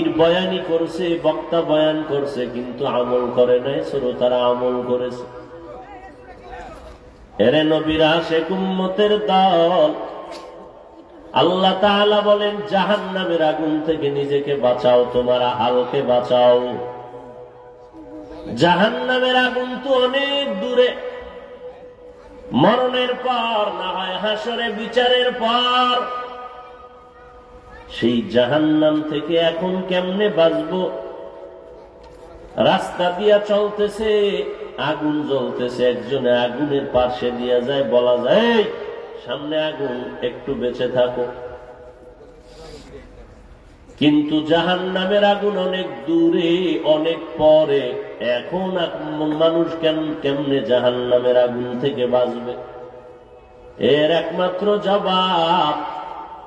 বয়ানি করছে, বক্তা বয়ান করছে, কিন্তু আমল করে নাই, শ্রোতারা আমল করেছে। এরে নবীরা শেখ উম্মতের দল, আল্লাহ তাআলা বলেন জাহান নামের আগুন থেকে নিজেকে বাঁচাও, তোমার হালকে বাঁচাও। জাহান নামের আগুন তো অনেক দূরে। মরণের পর, না হয় হাসরে বিচারের পর সেই জাহান্নাম থেকে এখন কেমনে বাঁচবো? রাস্তা দিয়া চলতেছে, আগুন জ্বলতেছে, একজনে আগুনের পাশে দিয়া যায়, বলা যায় সামনে আগুন, একটু বেঁচে থাকো। কিন্তু জাহান নামের আগুন অনেক দূরে, অনেক পরে। এখন মানুষ কেমনে জাহান নামের আগুন থেকে বাঁচবে? এর একমাত্র জবাব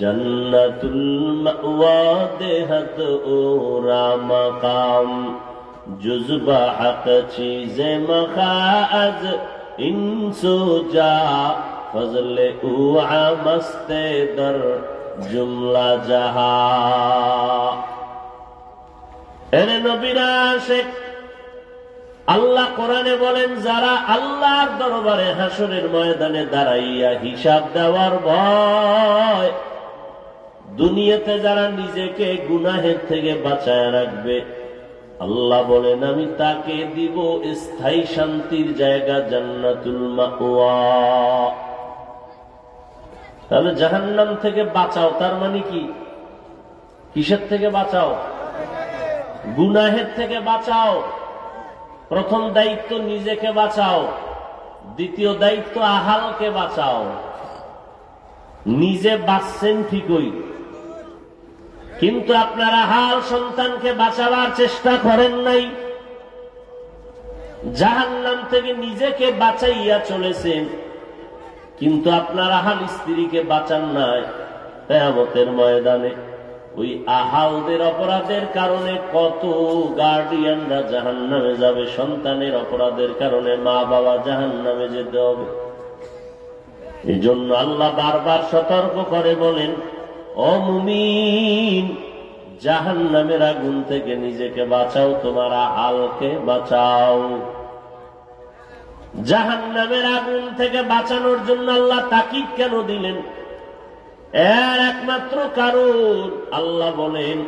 জন্নতুল দেহত ও রামকাম। জুজবা হক চিজে মখাজ, ইনসো যা ফজল উহা মস্তে দর, জুমলা জাহা। এরে নবীরা, শেখ, আল্লাহ কোরআনে বলেন, যারা আল্লাহর দরবারে হাসনের ময়দানে দাঁড়াইয়া হিসাব দেওয়ার ভয় দুনিয়াতে যারা নিজেকে গুনাহের থেকে বাঁচায় রাখবে, আল্লাহ বলেন, আমি তাকে দিব স্থায়ী শান্তির জায়গা জান্নাতুল তাহলে জাহান্নাম থেকে বাঁচাও, তার মানে কি? কিসের থেকে বাঁচাও? গুনাহের থেকে বাঁচাও। প্রথম দায়িত্ব নিজেকে বাঁচাও, দ্বিতীয় দায়িত্ব আহালকে বাঁচাও। নিজে বাঁচছেন ঠিকই কিন্তু আপনারা হাল সন্তানকে বাঁচাবার চেষ্টা করেন নাই। জাহান্নাম থেকে নিজেকে বাঁচাইয়া চলেছেন। কিন্তু আপনার আহাল স্ত্রীকে বাঁচান নাই কেয়ামতের ময়দানে। ওই আহালদের অপরাধের কারণে কত গার্ডিয়ানরা জাহান নামে যাবে, সন্তানের অপরাধের কারণে মা বাবা জাহান নামে যেতে হবে। এই জন্য আল্লাহ বারবার সতর্ক করে বলেন অমুমিন জাহান নামের আগুন থেকে নিজেকে বাঁচাও, তোমার আহালকে বাঁচাও। জাহান নামের আগুন থেকে বাঁচানোর জন্য আল্লাহ তাকিদ কেন দিলেন? এর একমাত্র কারণ আল্লাহ বলেন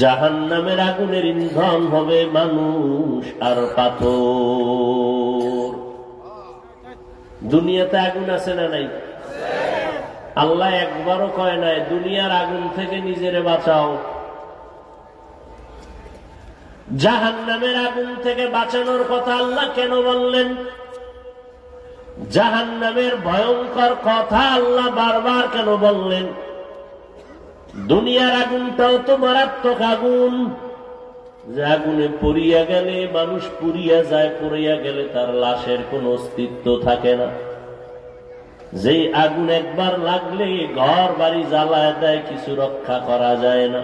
জাহান নামের আগুনের ইন্ধন হবে মানুষ আর পাথর। দুনিয়াতে আগুন আছে না নাই? আল্লাহ একবারও কয় নাই, দুনিয়ার আগুন থেকে নিজেরে বাঁচাও। জাহান নামের আগুন থেকে বাঁচানোর কথা আল্লাহ কেন বললেন? জাহান নামের ভয়ঙ্কর কথা আল্লাহ বারবার কেন বললেন? দুনিয়ার আগুনটাও তো মারাত্মক আগুন। যে আগুনে পড়িয়া গেলে, মানুষ পুড়িয়া যায়, পড়িয়া গেলে তার লাশের কোনো অস্তিত্ব থাকে না। যেই আগুন একবার লাগলে ঘর বাড়ি জ্বালায় দেয়, কিছু রক্ষা করা যায় না।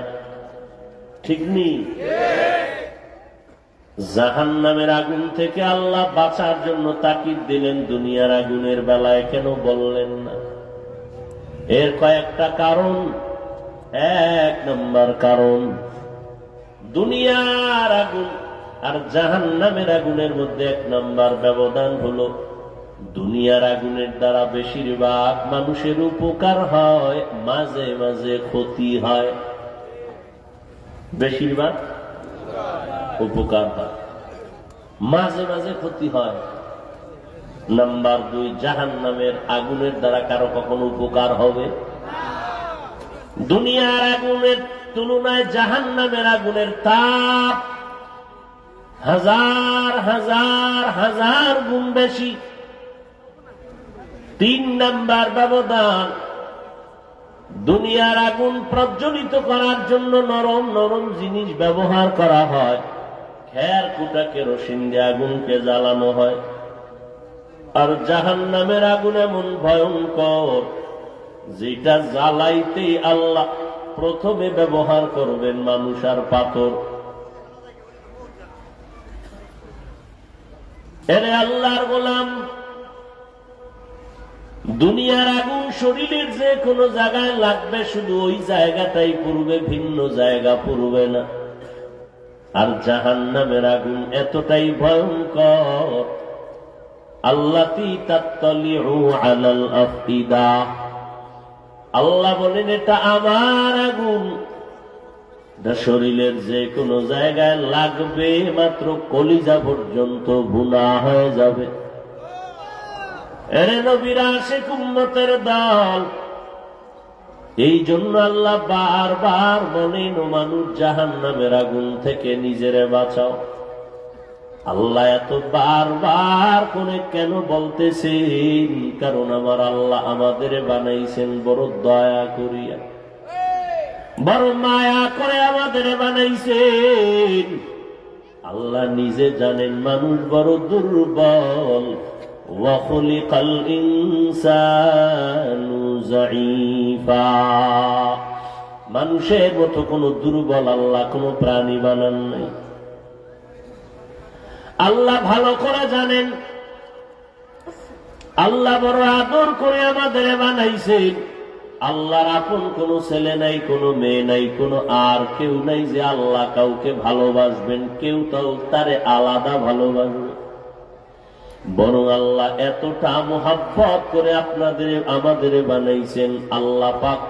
ঠিক নেই জাহান নামের আগুন থেকে আল্লাহ বাঁচার জন্য তাকিদ দিলেন, দুনিয়ার আগুনের বেলায় কেন বললেন না? এর কয়েকটা কারণ। এক নম্বর কারণ দুনিয়ার আগুন আর জাহান নামের আগুনের মধ্যে এক নম্বর ব্যবধান হলো, দুনিয়ার আগুনের দ্বারা বেশিরভাগ মানুষের উপকার হয়, মাঝে মাঝে ক্ষতি হয়। বেশিরভাগ উপকার হয়, মাঝে মাঝে ক্ষতি হয়। নাম্বার দুই জাহান নামের আগুনের দ্বারা কারও কখনো উপকার হবে? দুনিয়ার আগুনের তুলনায় জাহান নামের আগুনের তাপ হাজার হাজার হাজার গুণ বেশি। তিন নাম্বার ব্যবধান, দুনিয়ার আগুন প্রজ্বলিত করার জন্য নরম নরম জিনিস ব্যবহার করা হয়। খেয়ার কুটা কেরোসিন দিয়ে আগুনকে জ্বালানো হয়। আর জাহান নামের আগুন এমন ভয়ঙ্কর যেটা জ্বালাইতেই আল্লাহ প্রথমে ব্যবহার করবেন মানুষ আর পাথর। এরে আল্লাহর গোলাম, দুনিয়ার আগুন শরীরের যে কোনো জায়গায় লাগবে, শুধু ওই জায়গাটাই পূর্বে, ভিন্ন জায়গা পূর্বে না। আর জাহান নামের আগুন এতটাই ভয়ঙ্কর। তাত্তলিউ আলাল আফিদা আল্লাহ বলেন, এটা আমার আগুন। শরীরের যে কোনো জায়গায় লাগবে, মাত্র কলিজা পর্যন্ত বুনা হয়ে যাবে। এরে নবীরা সে কুম্মতের দল এই জন্য আল্লাহ বারবার বলেন, মানুষ জাহান নামের আগুন থেকে নিজেরে বাঁচাও। আল্লাহ এত বারবার কোনে কেন বলতেছেন? কারণ আমার আল্লাহ আমাদের বানাইছেন, বড় দয়া করিয়া। বড় মায়া করে আমাদের বানাইছেন। আল্লাহ নিজে জানেন মানুষ বড় দুর্বল। ওয়াখলিকাল ইনসানু যায়ীফা মানুষের মতো কোনো দুর্বল আল্লাহ কোনো প্রাণী বানান নাই। আল্লাহ ভালো করে জানেন। আল্লাহ বড় আদর করে আমাদের বানাইছে। আল্লাহর আপন কোন ছেলে নাই, কোন মেয়ে নাই, কোন আর কেউ নাই যে আল্লাহ কাউকে ভালোবাসবেন। কেউ তাও তারে আলাদা ভালোবাসবে। বরং আল্লাহ এতটা মোহাব্বত করে আপনাদের, আমাদের বানাইছেন। আল্লাহ পাক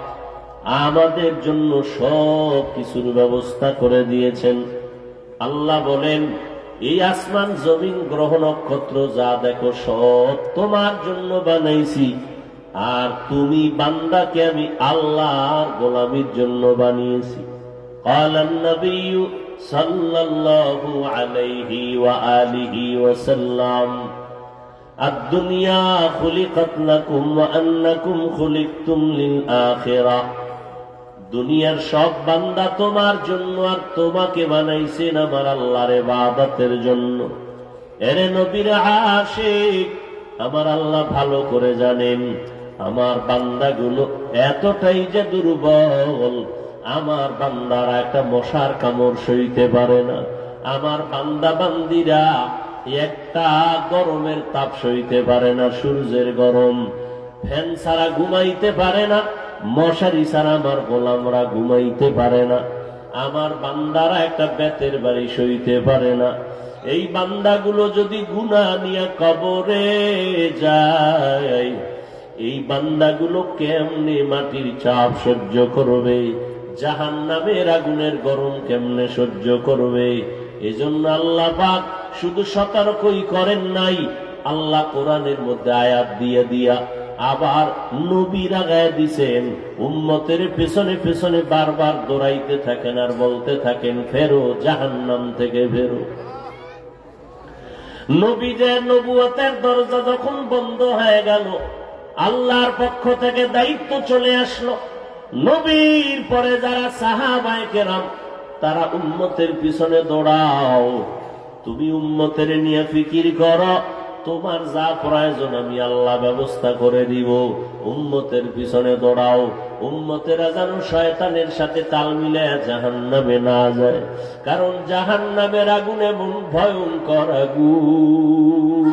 আমাদের জন্য সব কিছুর ব্যবস্থা করে দিয়েছেন। আল্লাহ বলেন এই আসমান জমিন গ্রহ নক্ষত্র যা দেখো সব তোমার জন্য বানাইছি আর তুমি বান্দাকে আমি আল্লাহর গোলামির জন্য বানিয়েছি قال النبي صلى الله عليه وآله وسلم الدنيا خلقت لكم وأنكم خلقتم للآخرة দুনিয়ার সব বান্দা তোমার জন্য আর তোমাকে বানাইছেন আমার আল্লাহর ইবাদতের জন্য। এরে নবীর আশিক, আমার আল্লাহ ভালো করে জানেন, আমার বান্দাগুলো এতটাই যে দুর্বল, আমার বান্দারা একটা মশার কামড় সইতে পারে না। আমার বান্দা বান্দিরা একটা গরমের তাপ সইতে পারে না, সূর্যের গরম। ফ্যান ছাড়া ঘুমাইতে পারে না মশারি ছাড়া আমার গোলামরা ঘুমাইতে পারে না। আমার বান্দারা একটা বেতের বাড়ি সইতে পারে না। এই বান্দাগুলো যদি গুনা নিয়ে কবরে যায়, এই বান্দাগুলো কেমনে মাটির চাপ সহ্য করবে? জাহান নামের আগুনের গরম কেমনে সহ্য করবে? এজন্য আল্লাহ পাক শুধু সতর্কই করেন নাই, আল্লাহ কোরআনের মধ্যে আয়াত দিয়ে দিয়া আবার নবীরা গায়ে দিছেন, উম্মতের পেছনে পেছনে বারবার দৌড়াইতে থাকেন আর বলতে থাকেন, ফেরো, জাহান্নাম থেকে ফেরো। নবীদের নবুয়তের দরজা যখন বন্ধ হয়ে গেল, আল্লাহর পক্ষ থেকে দায়িত্ব চলে আসলো। নবীর পরে যারা সাহাবায় কেরাম, তারা উম্মতের পিছনে দৌড়াও। তুমি উম্মতের নিয়ে ফিকির করো তোমার যা প্রয়োজন আমি আল্লাহ ব্যবস্থা করে দিব। উম্মতের পিছনে দৌড়াও। উম্মতেরা যেন শয়তানের সাথে তাল মিলে জাহান নামে না যায়। কারণ জাহান নামের আগুন এমন ভয়ঙ্কর আগুন।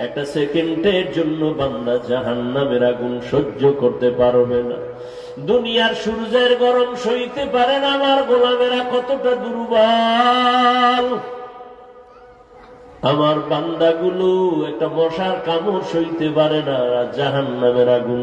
একটা সেকেন্ডের জন্য বান্দা জাহান নামের আগুন সহ্য করতে পারবে না। দুনিয়ার সূর্যের গরম সইতে পারে না আমার গোলামেরা কতটা দুর্বল। আমার বান্দাগুলো একটা মশার কামড় সইতে পারে না জাহান নামের আগুন